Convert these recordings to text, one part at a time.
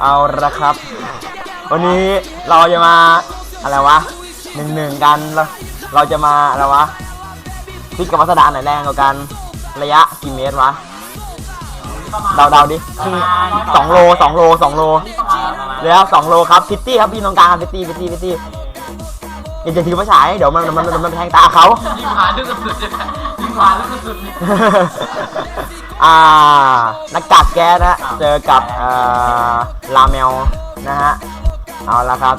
เอาละครับ วันนี้เราจะมาอะไรวะหนึ่งหนึ่งกันเราเราจะมาอะไรวะพิกกับวัสดาไหนแรงกว่ากันระยะกี่เมตรวะเดาเดาๆดิครึ่งสองโลสองโลสองโลแล้วสองโลครับพิตตี้ครับพี่ตรงกลางครับพิตตี้พิตตี้พิตตี้อย่าจะถือมาฉายเดี๋ยวมันมันมันมันแทงตาเขายิงผ่านลึกสุดเลยยิงผ่านลึกสุดเลยอ่านักกัดแก๊สนะเจอกับเอ่อ ลาเมลนะฮะ เอาละครับ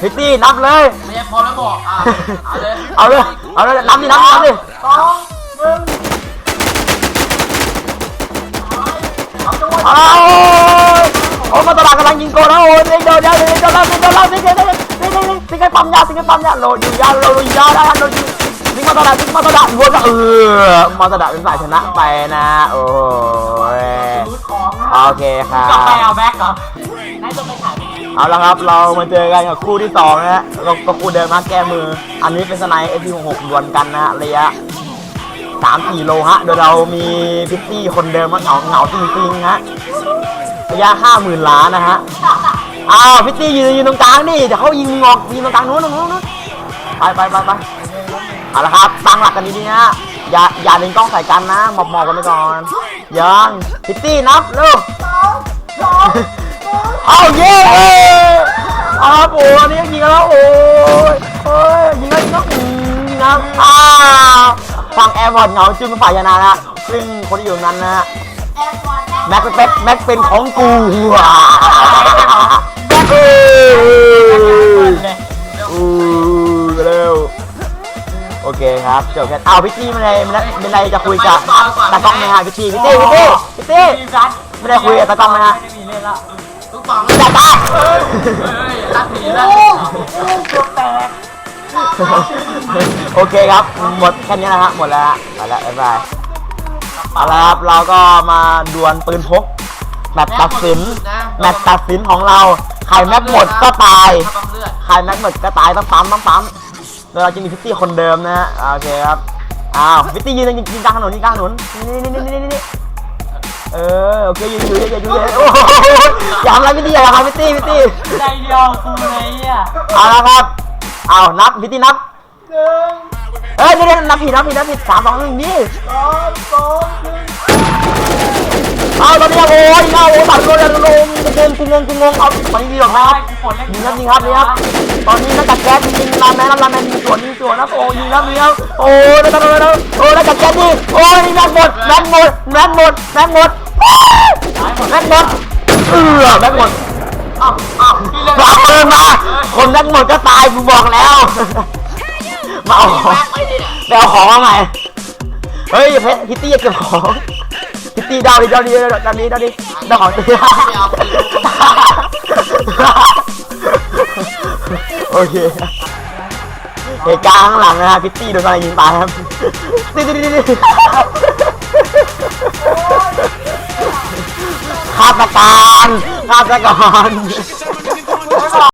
พิตตี้นับเลย ไม่ใช่พอแล้วบอกอะเอาเลยเอาเลย เอาเลยนับดินับดินับดิสองหนึ่งเอาโอ้มาตลาดกำลังยิงโกนะโอ้ยเดี๋ยวเดี๋ยวเดี๋ยวเดี๋ยวเราเดี๋ยวเราเดี๋ยวเดี๋ยวเดี๋ยวเดี๋ยวเดี๋ยวสิงไอ้ปั๊มยาสิงไอ้ปั๊มยาโหลดอยู่ยาโหลดอยู่ยาได้โหลดอยู่สิง มาตาดสิงมาตาดรวมกันเออมาตาดเป็นฝ่ายชนะไปนะโอ้ยรูดของโอเคครับกลับไปเอาแบ็กเหรอนจะไปถ่ายเอาละครับ เรามาเจอกันกับคู่ที่สองนะฮะเราก็คู่เดิมมาแก้มือ อันนี้เป็นสไนเอฟพีหกดวลกันนะระยะสามสี่โลฮะ โดยเรามีพิตตี้คนเดิมมาเหงาเหงาจริงๆฮะระยะห้าหมื่นล้านนะฮะอ้าวพิตตี้ยืนยืนตรงกลางนี่เดี๋ยวเขายิงงอกยิงตรงกลางนู้นตรงนู้นนู้นไปไปไปไป เอาละครับตั้งหลักกันดีๆฮะอย่าอย่าเล็งกล้องใส่กันนะหมอบหมอบกันไปก่อนยังพิตตี้นับเร็วเอาเย้เอาครับโอ้อันนี้ยิงแล้วโอ้ยโอ้ยยิงแล้วยิงแล้วยิงแล้วอ้าวฝั่งแอร์พอร์ตเหงาจึงเป็นฝ่ายชนะนะซึ่งคนที่อยู่ตรงนั้นนะฮะแม็กเป็นแม็กเป็นของกูว้า คครับจบแค่เอาพี่จี้มาเลยมันเป็นไรจะคุยกับตากล้องไหมฮะพี่จี้พี่จี้พี่จี้พี่จี้มีรัดไม่ได้คุยกับตากล้องไหมฮะไม่ได้มีเล่นละทุกฝั่งอย่าตาเฮ้ยรัดหนีรัดหนีตัวแตกโอเคครับ หมดแค่นี้นะฮะหมดแล้วฮะไปแล้วบ๊ายบายเอาละครับเราก็มาดวลปืนพกแมตช์ตัดสินแมตช์ตัดสินของเราใครแม็กหมดก็ตายถ้าปั๊มเลือดใครแม็กหมดก็ตายต้องปั๊มต้องปั๊ม โดยเราจะมีพิตตี้คนเดิมนะฮะโอเคครับอ้าวพิตตี้ยืนยิงยิงกลางถนนยิงกลางถนนนี่นี่นี่นี่นี่นี่เออโอเคยืนอยู่อย่าอยู่เลยโอ้โหอย่าทำอะไรพิตตี้อย่าทำพิตตี้พิตตี้ใจเดียวกูเลยอะเอาละครับเอานับพิตตี้นับเอ้ยเดี๋ยวเดี๋ยวนับผิดนับผิดนับผิดสามสองหนึ่งนี่ เอาตอนนี้โอ้ยเอาโอ้ยตัดโดนโดนกูงงกูงงกูงงเอาตอนนี้ดีหรอครับยิงครับยิงครับยิงครับ ตอนนี้นักกัดแก๊สยิงลาแมนลาแมนยิงสวนยิงสวนนะโอ้ยิงครับยิงครับโอ้ยแล้วแล้วแล้วโอ้ยนักกัดแก๊สนี่โอ้ยแม็กหมดแม็กหมดแม็กหมดแม็กหมดแม็กหมดเออแม็กหมดอ้าวอ้าวพี่เล่นมาเออมาคนแม็กหมดก็ตายกูบอกแล้วมาเอาของแม็กไม่ได้เนี่ยไปเอาของมาใหม่เฮ้ยเพชรพิตตี้จะเก็บของพิ ตีดาวดิดาวดิดาวดิดาวดิดาวของตีโอเคเหตุการณ์ข้างหลังนะฮะพิตตี้โดนอะไรยิงตายครับดิดิดิดิฆาตกรฆาตกร